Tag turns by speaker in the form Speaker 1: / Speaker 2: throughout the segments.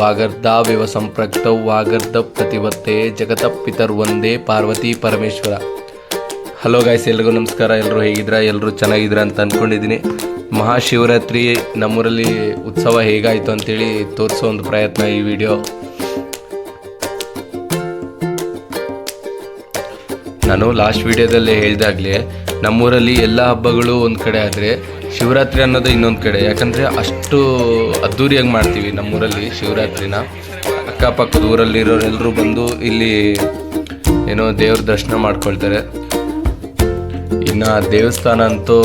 Speaker 1: ವಾಗರ್ಧಾವಿವ ಸಂಪ್ರಕ್ತ ವಾಗರ್ಧ ಪ್ರತಿವತ್ತೆ ಜಗತ ಪಿತರ್ವಂದೇ ಪಾರ್ವತಿ ಪರಮೇಶ್ವರ. ಹಲೋ ಗಾಯ್ಸ್ ಎಲ್ರಿಗೂ ನಮಸ್ಕಾರ. ಎಲ್ಲರೂ ಹೇಗಿದ್ರ ಎಲ್ಲರೂ ಚೆನ್ನಾಗಿದ್ರ ಅಂತ ಅಂದ್ಕೊಂಡಿದ್ದೀನಿ ಮಹಾಶಿವರಾತ್ರಿ ನಮ್ಮೂರಲ್ಲಿ ಉತ್ಸವ ಹೇಗಾಯಿತು ಅಂತೇಳಿ ತೋರಿಸೋ ಒಂದು ಪ್ರಯತ್ನ ಈ ವಿಡಿಯೋ. ನಾನು ಲಾಸ್ಟ್ ವಿಡಿಯೋದಲ್ಲಿ ಹೇಳಿದಾಗಲೇ ನಮ್ಮೂರಲ್ಲಿ ಎಲ್ಲ ಹಬ್ಬಗಳು ಒಂದು ಕಡೆ ಆದರೆ ಶಿವರಾತ್ರಿ ಅನ್ನೋದು ಇನ್ನೊಂದು ಕಡೆ. ಯಾಕಂದರೆ ಅಷ್ಟು ಅದ್ಧೂರಿಯಾಗಿ ಮಾಡ್ತೀವಿ ನಮ್ಮೂರಲ್ಲಿ ಶಿವರಾತ್ರಿನ. ಅಕ್ಕಪಕ್ಕದ ಊರಲ್ಲಿರೋರೆಲ್ಲರೂ ಬಂದು ಇಲ್ಲಿ ಏನೋ ದೇವ್ರ ದರ್ಶನ ಮಾಡ್ಕೊಳ್ತಾರೆ. ಇನ್ನು ದೇವಸ್ಥಾನ ಅಂತೂ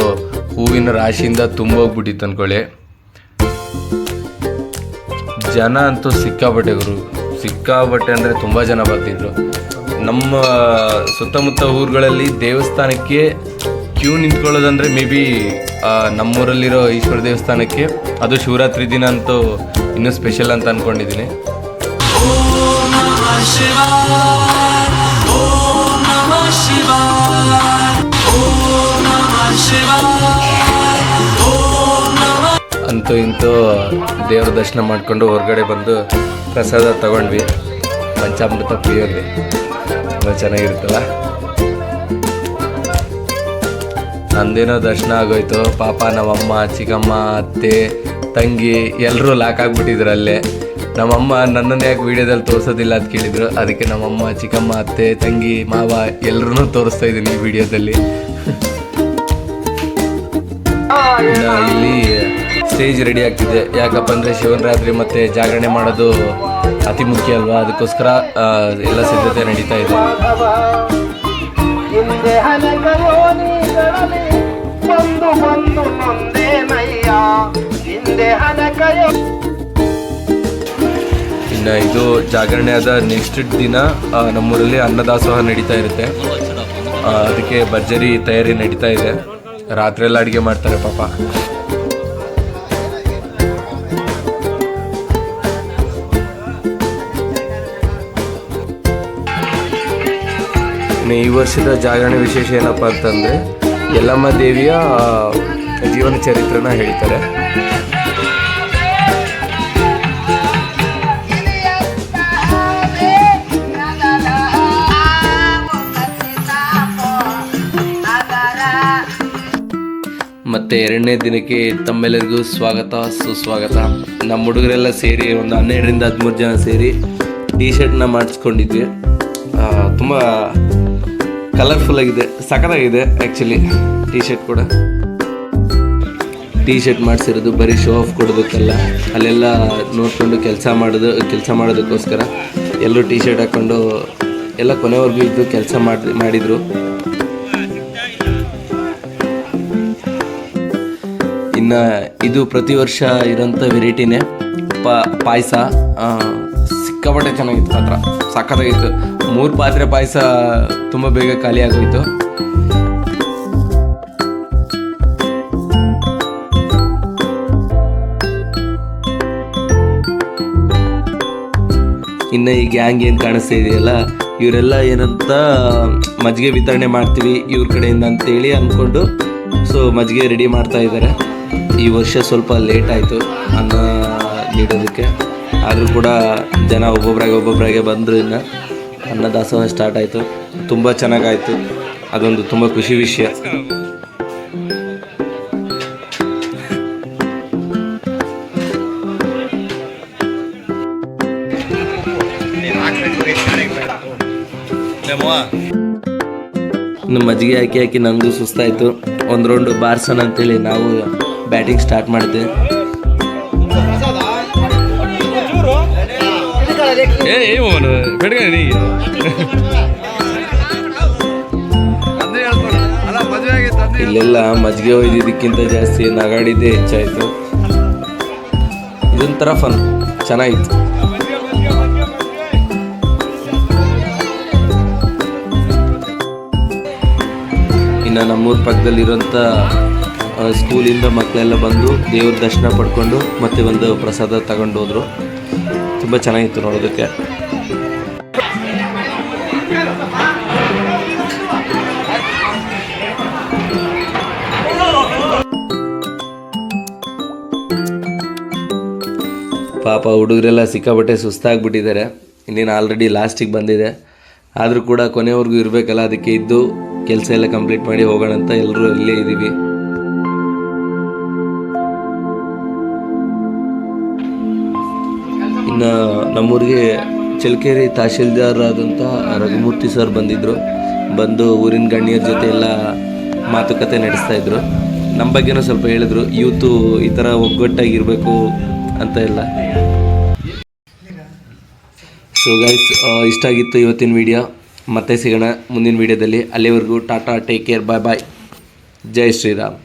Speaker 1: ಹೂವಿನ ರಾಶಿಯಿಂದ ತುಂಬೋಗ್ಬಿಟ್ಟಿತ್ತು ಅಂದ್ಕೊಳ್ಳಿ ಜನ ಅಂತೂ ಸಿಕ್ಕಾಪಟ್ಟೆ ಗುರು. ಸಿಕ್ಕಾಪಟ್ಟೆ ಅಂದರೆ ತುಂಬ ಜನ ಬರ್ತಿದ್ರು. ನಮ್ಮ ಸುತ್ತಮುತ್ತ ಊರುಗಳಲ್ಲಿ ದೇವಸ್ಥಾನಕ್ಕೆ ಕ್ಯೂ ನಿಂತ್ಕೊಳ್ಳೋದಂದ್ರೆ ಮೇ ಬಿ ನಮ್ಮೂರಲ್ಲಿರೋ ಈಶ್ವರ ದೇವಸ್ಥಾನಕ್ಕೆ. ಅದು ಶಿವರಾತ್ರಿ ದಿನ ಅಂತೂ ಇನ್ನೂ ಸ್ಪೆಷಲ್ ಅಂತ ಅಂದ್ಕೊಂಡಿದ್ದೀನಿ ಅಂತೂ ಇಂತೂ ದೇವ್ರ ದರ್ಶನ ಮಾಡಿಕೊಂಡು ಹೊರಗಡೆ ಬಂದು ಪ್ರಸಾದ ತಗೊಂಡ್ವಿ. ಪಂಚಾಮೃತ ಪ್ರಿಯೋಗಿ ತುಂಬ ಚೆನ್ನಾಗಿರುತ್ತಲ್ಲ? ನಂದೇನೋ ದರ್ಶನ ಆಗೋಯ್ತು. ಪಾಪ ನಮ್ಮಮ್ಮ, ಚಿಕ್ಕಮ್ಮ, ಅತ್ತೆ, ತಂಗಿ ಎಲ್ಲರೂ ಲಾಕ್ ಆಗಿಬಿಟ್ಟಿದ್ರು ಅಲ್ಲೇ. ನಮ್ಮಮ್ಮ ನನ್ನನ್ನು ಯಾಕೆ ವಿಡಿಯೋದಲ್ಲಿ ತೋರಿಸೋದಿಲ್ಲ ಅಂತ ಕೇಳಿದ್ರು. ಅದಕ್ಕೆ ನಮ್ಮಮ್ಮ, ಚಿಕ್ಕಮ್ಮ, ಅತ್ತೆ, ತಂಗಿ, ಮಾವ ಎಲ್ಲರೂ ತೋರಿಸ್ತಾ ಇದ್ದೀನಿ ಈ ವಿಡಿಯೋದಲ್ಲಿ. ಇಲ್ಲಿ ಸ್ಟೇಜ್ ರೆಡಿ ಆಗ್ತಿದೆ. ಯಾಕಪ್ಪ ಅಂದರೆ ಶಿವರಾತ್ರಿ ಮತ್ತು ಜಾಗರಣೆ ಮಾಡೋದು ಅತಿ ಮುಖ್ಯ ಅಲ್ವಾ? ಅದಕ್ಕೋಸ್ಕರ ಎಲ್ಲ ಸಿದ್ಧತೆ ನಡೀತಾ ಇದೆ.
Speaker 2: ಹಿಂದೆ ಬಂದು ನೊಂದೇನಯ್ಯ ಹಿಂದೆ ಹಣಕಯ.
Speaker 1: ಇನ್ನು ಇದು ಜಾಗರಣೆ ಆದ ನೆಕ್ಸ್ಟ್ ದಿನ ನಮ್ಮೂರಲ್ಲಿ ಅನ್ನದಾಸೋಹ ನಡೀತಾ ಇರುತ್ತೆ. ಅದಕ್ಕೆ ಭರ್ಜರಿ ತಯಾರಿ ನಡೀತಾ ಇದೆ. ರಾತ್ರಿ ಎಲ್ಲ ಅಡುಗೆ ಮಾಡ್ತಾರೆ ಪಾಪ. ಈ ವರ್ಷದ ಜಾಗರಣೆ ವಿಶೇಷ ಏನಪ್ಪ ಅಂತಂದರೆ ಯಲ್ಲಮ್ಮ ದೇವಿಯ ಜೀವನ ಚರಿತ್ರೆನ ಹೇಳ್ತಾರೆ. ಮತ್ತೆ ಎರಡನೇ ದಿನಕ್ಕೆ ತಮ್ಮೆಲ್ಲರಿಗೂ ಸ್ವಾಗತ, ಸುಸ್ವಾಗತ. ನಮ್ಮ ಹುಡುಗರೆಲ್ಲ ಸೇರಿ ಒಂದು ಹನ್ನೆರಡರಿಂದ ಹದಿಮೂರು ಜನ ಸೇರಿ ಟೀ ಶರ್ಟ್ನ ಮಾಡಿಸ್ಕೊಂಡಿದ್ವಿ. ತುಂಬ ಕಲರ್ಫುಲ್ ಆಗಿದೆ, ಸಖತ್ತಾಗಿದೆ ಆ್ಯಕ್ಚುಲಿ ಟೀ ಶರ್ಟ್ ಕೂಡ. ಟೀ ಶರ್ಟ್ ಮಾಡಿಸಿರೋದು ಬರೀ ಶೋ ಆಫ್ ಕೊಡೋದಕ್ಕೆಲ್ಲ. ಅಲ್ಲೆಲ್ಲ ನೋಡಿಕೊಂಡು ಕೆಲಸ ಮಾಡೋದು, ಕೆಲಸ ಮಾಡೋದಕ್ಕೋಸ್ಕರ ಎಲ್ಲರೂ ಟೀ ಶರ್ಟ್ ಹಾಕ್ಕೊಂಡು ಎಲ್ಲ ಕೊನೆವರೆಗೂ ಇದ್ದು ಕೆಲಸ ಮಾಡಿ, ಮಾಡಿದರು. ಇನ್ನು ಇದು ಪ್ರತಿ ವರ್ಷ ಇರೋಂಥ ವೆರೈಟಿನೇ ಪ ಪಾಯಸ ಸಿಕ್ಕಾಪಟ್ಟೆ ಚೆನ್ನಾಗಿತ್ತು ಮಾತ್ರ. ಸಖತ್ತಾಗಿತ್ತು ಮೂರು ಪಾತ್ರೆ ಪಾಯಸ ತುಂಬ ಬೇಗ ಖಾಲಿ ಆಗೋಯಿತು. ಇನ್ನು ಈ ಗ್ಯಾಂಗ್ ಏನು ಕಾಣಿಸ್ತಾ ಇದೆಯಲ್ಲ, ಇವರೆಲ್ಲ ಏನಂತ ಮಜ್ಜಿಗೆ ವಿತರಣೆ ಮಾಡ್ತೀವಿ ಇವ್ರ ಕಡೆಯಿಂದ ಅಂತೇಳಿ ಅಂದ್ಕೊಂಡು ಸೊ ಮಜ್ಜಿಗೆ ರೆಡಿ ಮಾಡ್ತಾ ಇದ್ದಾರೆ. ಈ ವರ್ಷ ಸ್ವಲ್ಪ ಲೇಟ್ ಆಯಿತು. ಅನ್ನ ನೀಡೋದಕ್ಕೆ ಆದರೂ ಕೂಡ ಜನ ಒಬ್ಬೊಬ್ಬರಾಗೆ ಒಬ್ಬೊಬ್ಬರಾಗೆ ಬಂದರು ಇನ್ನು ಅನ್ನ ದಾಸೋಹ ಸ್ಟಾರ್ಟ್ ಆಯಿತು. ತುಂಬ ಚೆನ್ನಾಗಾಯಿತು. ಅದೊಂದು ತುಂಬ ಖುಷಿ ವಿಷಯ. ಮಜ್ಜಿಗೆ ಹಾಕಿ ಹಾಕಿ ನಂದು ಸುಸ್ತಾಯಿತು. ಒಂದು ರೌಂಡು ಬಾರ್ಸೋಣ ಅಂತೇಳಿ ನಾವು ಬ್ಯಾಟಿಂಗ್ ಸ್ಟಾರ್ಟ್ ಮಾಡಿದೆ ಇಲ್ಲೆಲ್ಲ ಮಜ್ಜಿಗೆ ಒಯ್ದಿದ್ದಕ್ಕಿಂತ ಜಾಸ್ತಿ ನಗಾಡಿದ್ದೇ ಹೆಚ್ಚಾಯಿತು. ಇದೊಂಥರ ಫನ್ ಚೆನ್ನಾಗಿತ್ತು. ಇನ್ನು ನಮ್ಮೂರ ಪಕ್ಕದಲ್ಲಿರೋಂಥ ಆ, ಸ್ಕೂಲಿಂದ ಮಕ್ಕಳೆಲ್ಲ ಬಂದು ದೇವ್ರ ದರ್ಶನ ಪಡ್ಕೊಂಡು ಮತ್ತೆ ಒಂದು ಪ್ರಸಾದ ತಗೊಂಡು ಹೋದ್ರು ತುಂಬ ಚೆನ್ನಾಗಿತ್ತು ನೋಡೋದಕ್ಕೆ. ಪಾಪ ಹುಡುಗರೆಲ್ಲ ಸಿಕ್ಕಾಬಟ್ಟೆ ಸುಸ್ತಾಗ್ಬಿಟ್ಟಿದ್ದಾರೆ. ಇನ್ನೇನು ಆಲ್ರೆಡಿ ಲಾಸ್ಟಿಗೆ ಬಂದಿದೆ. ಆದರೂ ಕೂಡ ಕೊನೆವರೆಗೂ ಇರಬೇಕಲ್ಲ, ಅದಕ್ಕೆ ಇದ್ದು ಕೆಲಸ ಎಲ್ಲ ಕಂಪ್ಲೀಟ್ ಮಾಡಿ ಹೋಗೋಣ ಅಂತ ಎಲ್ಲರೂ ಇಲ್ಲೇ ಇದ್ದೀವಿ ಇನ್ನು ನಮ್ಮೂರಿಗೆ ಚಳ್ಳಕೆರೆ ತಹಶೀಲ್ದಾರ್ ಆದಂಥ ರಘುಮೂರ್ತಿ ಸರ್ ಬಂದಿದ್ದರು ಬಂದು ಊರಿನ ಗಣ್ಯರ ಜೊತೆ ಎಲ್ಲ ಮಾತುಕತೆ ನಡೆಸ್ತಾ ಇದ್ರು. ನಮ್ಮ ಬಗ್ಗೆನೂ ಸ್ವಲ್ಪ ಹೇಳಿದರು. ಯೂತು ಈ ಥರ ಒಗ್ಗಟ್ಟಾಗಿರಬೇಕು ಅಂತ ಎಲ್ಲ. ಸೊ ಗೈಸ್ ಇಷ್ಟ ಆಗಿತ್ತು ಇವತ್ತಿನ ವಿಡಿಯೋ ಮತ್ತೆ ಸಿಗೋಣ ಮುಂದಿನ ವಿಡಿಯೋದಲ್ಲಿ ಅಲ್ಲಿವರೆಗೂ tata take care bye bye ಜೈ ಶ್ರೀರಾಮ್.